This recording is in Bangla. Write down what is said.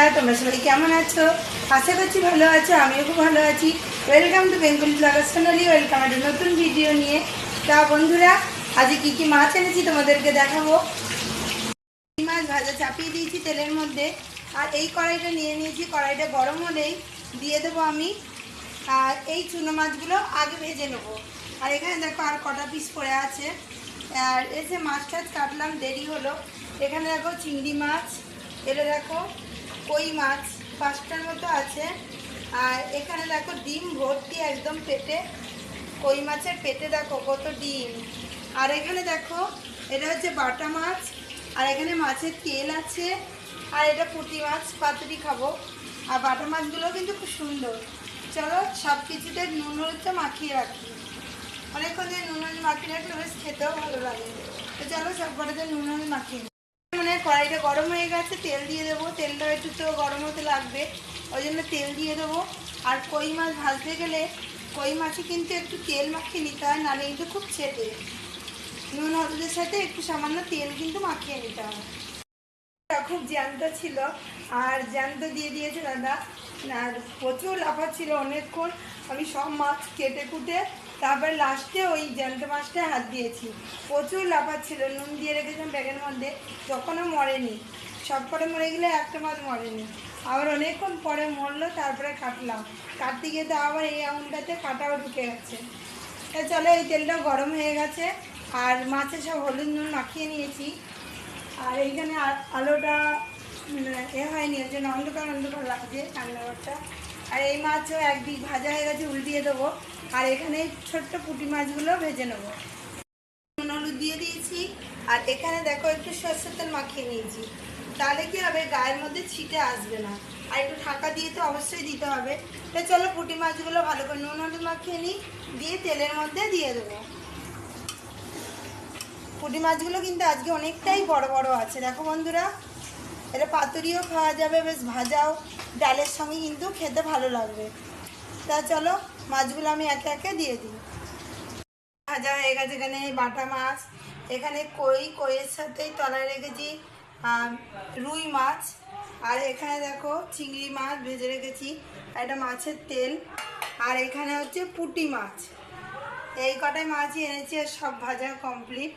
হ্যাঁ তোমরা সবাই কেমন আছো? আশা করছি ভালো আছো, আমিও খুব ভালো আছি। Welcome to Bengali blogger Sonali welcome একটা নতুন ভিডিও নিয়ে। তা বন্ধুরা, আজকে কি কি মাছ এনেছি তোমাদেরকে দেখাবো। মাছ ভাজা চাপিয়ে দিয়েছি তেলের মধ্যে, আর এই কড়াইটা নিয়ে নিয়েছি, কড়াইটা গরম হলেই দিয়ে দেবো আমি। আর এই চুনো মাছগুলো আগে ভেজে নেব। আর এখানে দেখো আর কটা পিস পড়ে আছে। আর এসে মাছ টাছ কাটলাম, দেরি হলো। এখানে দেখো চিংড়ি মাছ এটা দেখো কই মাছ, পাঁচটার মতো আছে। আর এখানে দেখো ডিম ভর্তি একদম পেটে। কই মাছের পেটে দেখো কত ডিম। আর এখানে দেখো, এটা হচ্ছে বাটা মাছ, আর এখানে মাছের তেল আছে। আর এটা পুঁটি মাছ, পাতুরি খাব। আর বাটা মাছগুলো কিন্তু খুব সুন্দর। চলো সব কিছুতে নুন হলুদটা মাখিয়ে রাখি। অনেকক্ষণ ধরে নুন হলুদ মাখিয়ে রাখলে বেশ খেতেও ভালো লাগে। তো চলো সব কটাতে নুন হলুদ মাখিয়ে। মানে কড়াইটা গরম হয়ে গেছে, তেল দিয়ে দেবো। তেলটা একটু তো গরম হতে লাগবে, ওই জন্য তেল দিয়ে দেবো। আর কই মাছ ভাজতে গেলে কই মাছে কিন্তু একটু তেল মাখিয়ে নিতে হয়, নাহলে কিন্তু খুব ছেটে। নুন, হলুদের সাথে একটু সামান্য তেল কিন্তু মাখিয়ে নিতে হবে। খুব জ্যান্ত ছিল, আর জ্যান্ত দিয়ে দিয়েছে দাদা। আর প্রচুর লাফা ছিল অনেকক্ষণ। আমি সব মাছ কেটে কুটে তারপর লাস্টে ওই জ্যান্ত মাছটা হাত দিয়েছি। প্রচুর ছিল, নুন দিয়ে রেখেছিলাম ব্যাগের মধ্যে তখনও মরেনি। সব করে মরে গেলে একটা মাছ মরেনি। আবার অনেকক্ষণ পরে মরলো, তারপরে কাটলাম। কাটতে গিয়ে তো আবার এই আঙুলটাতে কাটাও ঢুকে গেছে। তা চলো, এই তেলটা গরম হয়ে গেছে, আর মাছে সব হলুদ নুন মাখিয়ে নিয়েছি। আর এইখানে আলোটা এ হয়নি, ওই জন্য অন্ধকার অন্ধকার লাগছে রান্নাঘরটা আর এই মাছও একদিক ভাজা হয়ে গেছে, উল্টিয়ে দেবো। আর এখানে ছোট্ট পুঁটি মাছগুলো ভেজে নেব। নুন, হলুদ দিয়ে দিয়েছি। আর এখানে দেখো একটু সরষের তেল মাখিয়ে নিয়েছি। তাহলে কি হবে? গায়ের মধ্যে ছিটে আসবে না। আর একটু ঢাকা দিয়ে তো অবশ্যই দিতে হবে। তো চলো পুঁটি মাছগুলো ভালো করে নুন, হলুদ মাখিয়ে নিই। দিয়ে তেলের মধ্যে দিয়ে দেবো। পুঁটি মাছগুলো কিন্তু আজকে অনেকটাই বড় বড় আছে। দেখো বন্ধুরা, এটা পাতুরিও খাওয়া যাবে, বেশ ভাজাও। ডালের সঙ্গে কিন্তু খেতে ভালো লাগবে। তা চলো, মাছগুলো আমি একে একে দিয়ে দিই। ভাজা হয়ে গেছে এখানে বাটা মাছ। এখানে কই, কইয়ের সাথেই তলায় রেখেছি রুই মাছ। আর এখানে দেখো চিংড়ি মাছ ভেজে রেখেছি, একটা মাছের তেল। আর এখানে হচ্ছে পুঁটি মাছ। এই কটাই মাছই এনেছি আর সব ভাজা কমপ্লিট